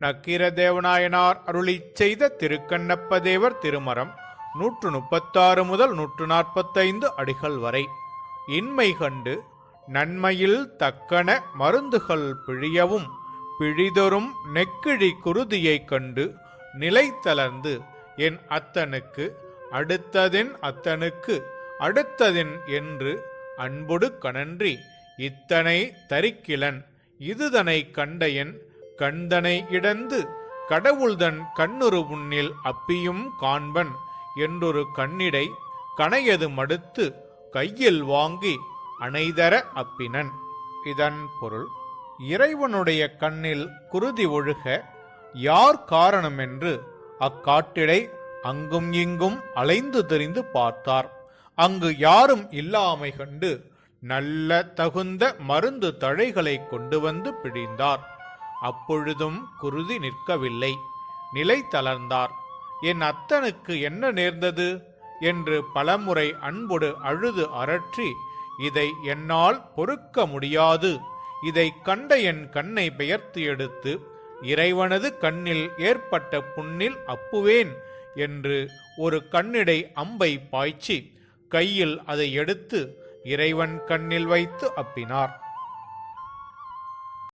நக்கீரதேவநாயனார் அருளி செய்த திருக்கண்ணப்பதேவர் திருமரம் நூற்று முப்பத்தாறு முதல் நூற்று நாற்பத்தைந்து அடிகள் வரை. இன்மை கண்டு நன்மையில் தக்கன மருந்துகள் பிழியவும் பிழிதொரும் நெக்கிழி குருதியைக் கண்டு நிலை தளர்ந்து என் அத்தனுக்கு அடுத்ததின் அத்தனுக்கு அடுத்ததின் என்று அன்பொடு கணன்றி இத்தனை தரிக்கிலன். இதுதனை கண்ட என் கண்தனை இடந்து கடவுள்தன் கண்ணுறு உன்னில் அப்பியும் காண்பன். என்றொரு கண்ணிடை கணையது மடுத்து கையில் வாங்கி அணைதர அப்பினன். இதன் பொருள் இறைவனுடைய கண்ணில் குருதி ஒழுக யார் காரணம் என்று அக்காட்டிடை அங்கும் இங்கும் அலைந்து தெரிந்து பார்த்தார். அங்கு யாரும் இல்லாமை கண்டு நல்ல தகுந்த மருந்து தழைகளை கொண்டு வந்து பிழிந்தார். அப்பொழுதும் குருதி நிற்கவில்லை. நிலை தளர்ந்தார். என் அத்தனுக்கு என்ன நேர்ந்தது? என்று பலமுறை அன்போடு அழுது அரற்றி இதை என்னால் பொறுக்க முடியாது. இதை கண்ட என் கண்ணை பெயர்த்து எடுத்து இறைவனது கண்ணில் ஏற்பட்ட புண்ணில் அப்புவேன் என்று ஒரு கண்ணிடை அம்பை பாய்ச்சி கையில் அதை எடுத்து இறைவன் கண்ணில் வைத்து அப்பினார்.